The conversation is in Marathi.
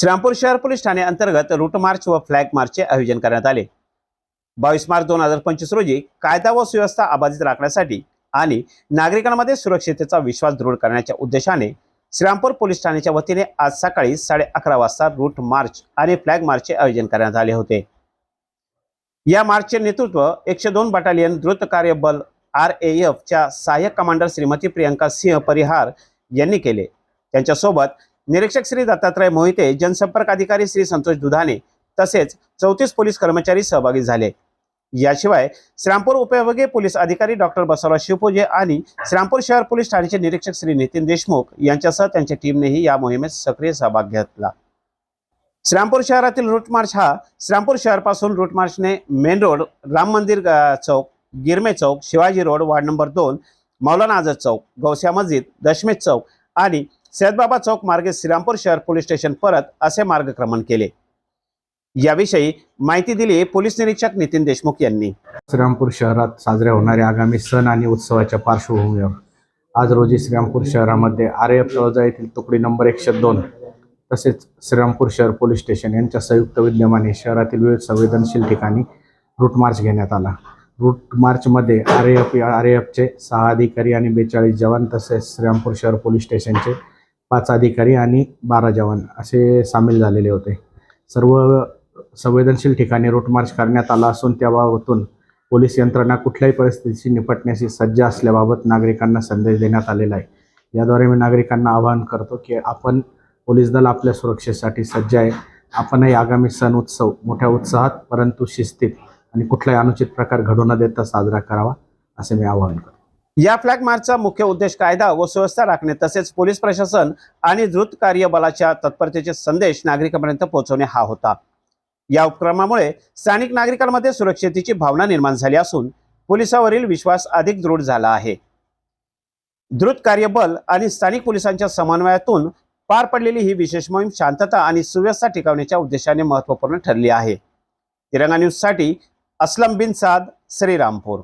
श्रीरामपूर शहर पोलीस ठाणे अंतर्गत रूट मार्च व फ्लॅग मार्चचे आयोजन करण्यात आले. बावीस मार्च दोन हजार पंचवीस रोजी कायदा व सुव्यवस्था अबाधित राखण्यासाठी आणि नागरिकांमध्ये सुरक्षिततेचा विश्वास दृढ करण्याच्या उद्देशाने श्रीरामपूर पोलीस ठाण्याच्या वतीने आज सकाळी साडे अकरा वाजता रूट मार्च आणि फ्लॅग मार्चचे आयोजन करण्यात आले होते. या मार्चचे नेतृत्व एकशे दोन बटालियन द्रुत कार्य बल आर ए एफच्या सहाय्यक कमांडर श्रीमती प्रियंका सिंह परिहार यांनी केले. त्यांच्यासोबत निरीक्षक श्री दत्तात्रय मोहिते जनसंपर्क अधिकारी श्री संतोष दुधाने तसेच चौतीस पोलीस कर्मचारी सहभागी झाले. याशिवाय श्रामपूर उपविभागीय पोलीस अधिकारी डॉक्टर बसवराज शिवपूजे आणि श्रामपूर शहर पोलीस ठाण्याचे निरीक्षक श्री नितीन देशमुख यांच्यासह त्यांच्या टीमनेही या मोहिमेत सक्रिय सहभाग घेतला. श्रामपूर शहरातील रूट मार्च हा श्रामपूर शहरपासून route मार्चने main road Ram Mandir Chowk Girme Chowk Shivaji road ward number दोन मौलाना आझाद चौक गौसिया मस्जिद दशमेश चौक आणि सैदबाबा चौक मार्गे श्रीरामपूर शहर पोलीस स्टेशन परत असे मार्गक्रमण केले. याविषयी माहिती दिली पोलीस निरीक्षक नितीन देशमुख यांनी. श्रीरामपूर शहरात साजऱ्या होणाऱ्या आगामी सण आणि उत्सवाच्या पार्श्वभूमीवर आज रोजी श्रीरामपूर शहरामध्ये आर एफ तळजा येथील तुकडी नंबर एकशे दोन तसेच श्रीरामपूर शहर पोलीस स्टेशन यांच्या संयुक्त विद्यमाने शहरातील विविध संवेदनशील ठिकाणी रूट मार्च घेण्यात आला. रूट मार्चमध्ये आर एफ आर एफचे सहा अधिकारी आणि बेचाळीस जवान तसेच श्रीरामपूर शहर पोलीस स्टेशनचे पाच अधिकारी आणि बारा जवान असे सामील झालेले होते. सर्व संवेदनशील ठिकाणी रूट मार्च करण्यात आला असून त्याबाबतून पोलीस यंत्रणा कुठल्याही परिस्थितीशी निपटण्याशी सज्ज असल्याबाबत नागरिकांना संदेश देण्यात आलेला आहे. याद्वारे मी नागरिकांना आवाहन करतो की आपण पोलीस दल आपल्या सुरक्षेसाठी सज्ज आहे. आपणही आगामी सण उत्सव मोठ्या उत्साहात परंतु शिस्तीत आणि कुठलाही अनुचित प्रकार घडू न देता साजरा करावा असे मी आवाहन करतो. या फ्लॅग मार्चचा मुख्य उद्देश कायदा व सुव्यवस्था राखणे तसेच पोलीस प्रशासन आणि द्रुत कार्यबलाच्या तत्परतेचे संदेश नागरिकांपर्यंत पोहोचवणे हा होता. या उपक्रमामुळे स्थानिक नागरिकांमध्ये सुरक्षितेची भावना निर्माण झाली असून पोलिसावरील विश्वास अधिक दृढ झाला आहे. द्रुत कार्यबल आणि स्थानिक पोलिसांच्या समन्वयातून पार पडलेली ही विशेष मोहीम शांतता आणि सुव्यवस्था टिकवण्याच्या उद्देशाने महत्त्वपूर्ण ठरली आहे. तिरंगा न्यूजसाठी असलम बिन साद श्रीरामपूर.